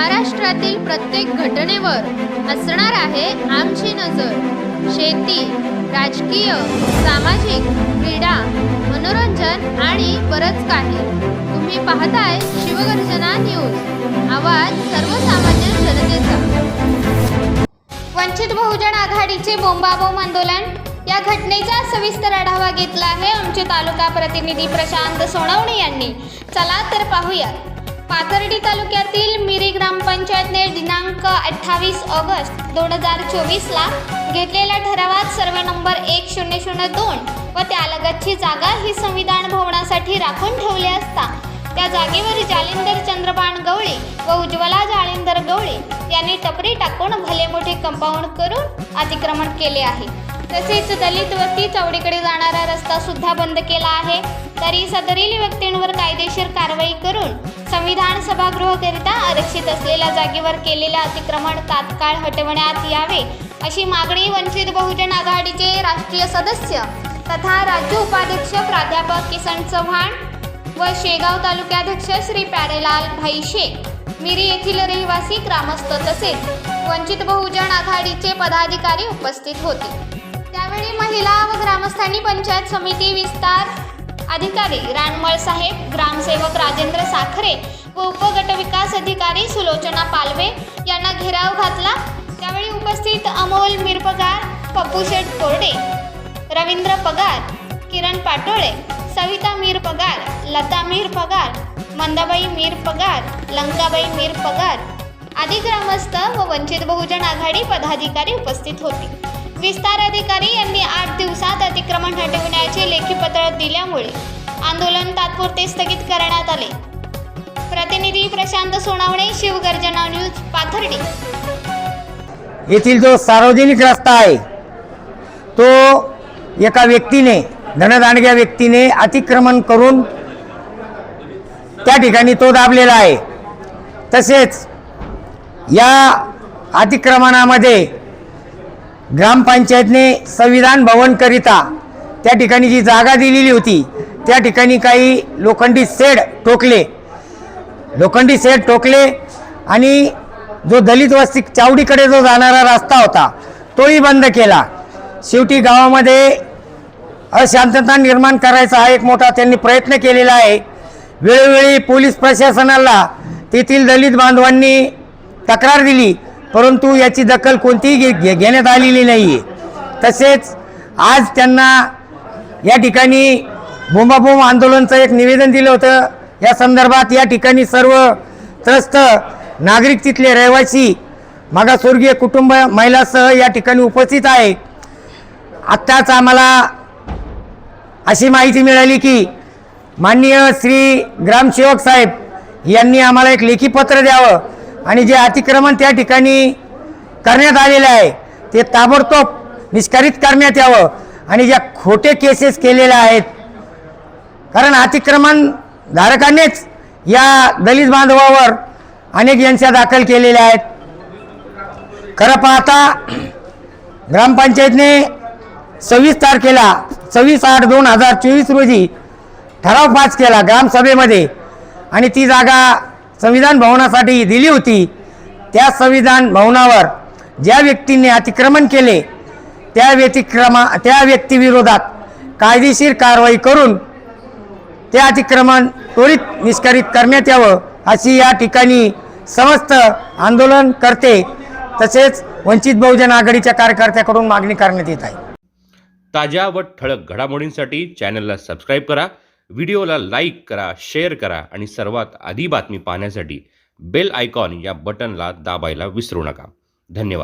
महाराष्ट्रातील प्रत्येक घटनेवर असणार आहे आमची नजर. शेती राजकीय सामाजिक क्रीडा मनोरंजन आणि बरंच काही. तुम्ही पाहताय शिवगर्जना न्यूज. आवाज सर्वसामान्य जनतेचा. वंचित बहुजन आघाडीचे बोंबाबोंब आंदोलन. या घटनेचा सविस्तर आढावा घेतला आहे आमचे तालुका प्रतिनिधी प्रशांत सोनवणे यांनी. चला तर पाहूया पाथर्डी तालुक्यातील मिरी ग्रामपंचायतने दिनांक अठ्ठावीस ऑगस्ट दोन हजार चोवीसला घेतलेल्या ठरावात सर्व नंबर एक शून्य शून्य दोन व त्यालगतची जागा ही संविधान भवनासाठी राखून ठेवली असता. त्या जागेवर जालिंदर चंद्रबाण गवळे व उज्ज्वला जालिंदर गवळे यांनी टपरी टाकून भले मोठे कंपाऊंड करून अतिक्रमण केले आहे. तसेच दलित वस्ती चौडीकडे जाणारा रस्ता सुद्धा बंद केला आहे. तरी सदरील व्यक्तींवर कायदेशीर कारवाई करून संविधान सभागृहाकरिता आरक्षित असलेल्या जागेवर केलेले अतिक्रमण तात्काळ हटवण्यात यावे अशी मागणी वंचित बहुजन आघाडीचे राष्ट्रीय सदस्य तथा राज्य उपाध्यक्ष प्राध्यापक किसन चव्हाण व शेगाव तालुक्याध्यक्ष श्री प्यारेलाल भाईशे. मिरी येथील रहिवासी ग्रामस्थ तसेच वंचित बहुजन आघाडीचे पदाधिकारी उपस्थित होते. त्यावेळी महिला व ग्रामस्थांनी पंचायत समिती विस्तार अधिकारी रानमळ साहेब ग्रामसेवक राजेंद्र साखरे व उपगट विकास अधिकारी सुलोचना पालवे यांना घेराव घातला. त्यावेळी उपस्थित अमोल मिरपगार पप्पूशेठ कोरडे रवींद्र पगार किरण पाटोळे सविता मीर पगार लता मीर पगार मंदाबाई मीर पगार लंकाबाई मीर पगार आदी ग्रामस्थ व वंचित बहुजन आघाडी पदाधिकारी उपस्थित होते. विस्तार अधिकारी यांनी आठ दिवसात अतिक्रमण हटविण्याचे लेखी पत्र दिल्यामुळे आंदोलन तात्पुरते स्थगित करण्यात आले. प्रतिनिधी प्रशांत सोनावणे शिवगर्जना न्यूज पाथर्डी. येथील जो सार्वजनिक रस्ता आहे तो एका व्यक्तीने धनदांडग्या व्यक्तीने अतिक्रमण करून त्या ठिकाणी तो दाबलेला आहे. तसेच या अतिक्रमणामध्ये ग्रामपंचायतने संविधान भवनकरिता त्या ठिकाणी जी जागा दिलेली होती त्या ठिकाणी काही लोखंडी सेड टोकले. लोखंडी सेड टोकले आणि जो दलित वस्ती चावडीकडे जो जाणारा रस्ता होता तोही बंद केला. शेवटी गावामध्ये अशांतता निर्माण करायचा हा एक मोठा त्यांनी प्रयत्न केलेला आहे. वेळोवेळी पोलीस प्रशासनाला तेथील दलित बांधवांनी तक्रार दिली परंतु याची दखल कोणतीही घे घे- घेण्यात आलेली नाही आहे तसेच आज त्यांना या ठिकाणी बोंबाबोंब आंदोलनचं एक निवेदन दिलं होतं. या संदर्भात या ठिकाणी सर्व त्रस्त नागरिक तिथले रहिवासी मागासवर्गीय कुटुंब महिलासह या ठिकाणी उपस्थित आहे आत्ताच आम्हाला अशी माहिती मिळाली की माननीय श्री ग्रामसेवक साहेब यांनी आम्हाला एक लेखी पत्र द्यावं आणि जे अतिक्रमण त्या ठिकाणी करण्यात आलेलं आहे ते ताबडतोब निष्कारित करण्यात यावं. आणि ज्या खोटे केसेस केलेल्या आहेत कारण अतिक्रमण धारकानेच या दलित बांधवावर अनेक यांच्या दाखल केलेल्या आहेत. खरं पाहता ग्रामपंचायतने सव्वीस तारखेला सव्वीस आठ दोन हजार चोवीस रोजी ठराव पास केला ग्रामसभेमध्ये आणि ती जागा संविधान भवनासाठी दिली होती. त्या संविधान भवनावर ज्या व्यक्तींनी अतिक्रमण केले त्या व्यतिक्रमा त्या व्यक्तीविरोधात कायदेशीर कारवाई करून ते अतिक्रमण त्वरित निष्कारित करण्यात यावं अशी या ठिकाणी समस्त आंदोलन करते तसेच वंचित बहुजन आघाडीच्या कार्यकर्त्याकडून मागणी करण्यात येत आहे. ताज्या व ठळक घडामोडींसाठी चॅनलला सबस्क्राईब करा व्हिडिओला लाईक करा शेअर करा आणि सर्वात आधी बातमी पाहण्यासाठी बेल आयकॉन या बटनला दाबायला विसरू नका. धन्यवाद.